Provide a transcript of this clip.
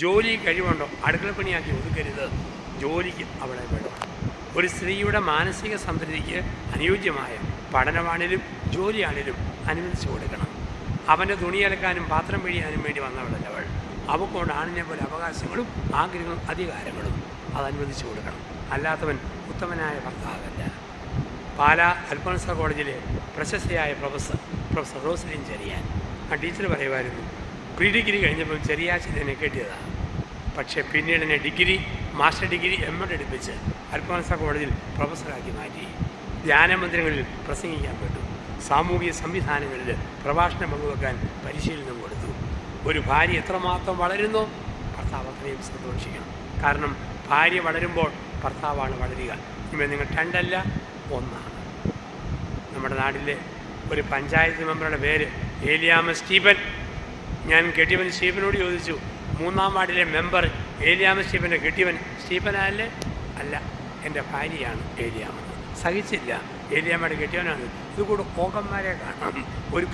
ജോലി കഴിവുണ്ടോ? അടുക്കളപ്പണിയാക്കി ഒതുക്കരുത്. ജോലിക്ക് അവിടെ വേണം ഒരു സ്ത്രീയുടെ മാനസിക സംതൃപ്തിക്ക് അനുയോജ്യമായ പഠനമാണേലും ജോലിയാണേലും അനുവദിച്ചു കൊടുക്കണം. അവന്റെ തുണിയലക്കാനും പാത്രം പിഴിയാനും വേണ്ടി വന്നവളല്ല അവൾ. അവക്കൊണ്ട് ആണിനെ പോലെ അവകാശങ്ങളും ആഗ്രഹങ്ങളും അധികാരങ്ങളും അത് അനുവദിച്ചു കൊടുക്കണം. അല്ലാത്തവൻ ഉത്തമനായ ഭർത്താവല്ല. പാലാ അൽഫോൺസ കോളേജിലെ പ്രശസ്തയായ പ്രൊഫസർ പ്രൊഫസർ റോസ്ലിൻ ചെറിയാൻ. ആ ടീച്ചർ പറയുമായിരുന്നു പ്രീ ഡിഗ്രി കഴിഞ്ഞപ്പോൾ ചെറിയ എന്നെ കെട്ടിയതാണ് പക്ഷേ പിന്നീട് എന്നെ degree master degree M Ed എടുപ്പിച്ച് Alphonsa കോളേജിൽ പ്രൊഫസറാക്കി മാറ്റി. ധ്യാനമന്ദിരങ്ങളിൽ പ്രസംഗിക്കാൻ പറ്റും. സാമൂഹിക സംവിധാനങ്ങളിൽ പ്രഭാഷണം പങ്കുവെക്കാൻ പരിശീലനം കൊടുത്തു. ഒരു ഭാര്യ എത്രമാത്രം വളരുന്നു? ഭർത്താവ് അത്രയും സന്തോഷിക്കണം. കാരണം ഭാര്യ വളരുമ്പോൾ ഭർത്താവാണ് വളരുക. ഇനിമേ നിങ്ങൾ രണ്ടല്ല ഒന്നാണ്. നമ്മുടെ നാട്ടിലെ ഒരു പഞ്ചായത്ത് മെമ്പറുടെ പേര് ഏലിയാമ സ്റ്റീഫൻ. ഞാൻ കെട്ടിയവൻ സ്റ്റീഫനോട് ചോദിച്ചു മൂന്നാം വാർഡിലെ മെമ്പർ ഏലിയാമ സ്റ്റീഫന്റെ കെട്ടിയവൻ സ്റ്റീഫനല്ലേ? അല്ല എന്റെ ഭാര്യയാണ് ഏലിയാമ സഹിച്ചില്ല ഏലിയാമ്മയുടെ കെട്ടിയവനാണ്. ഇതുകൂടെ പോകന്മാരെ കാണാം. ഒരു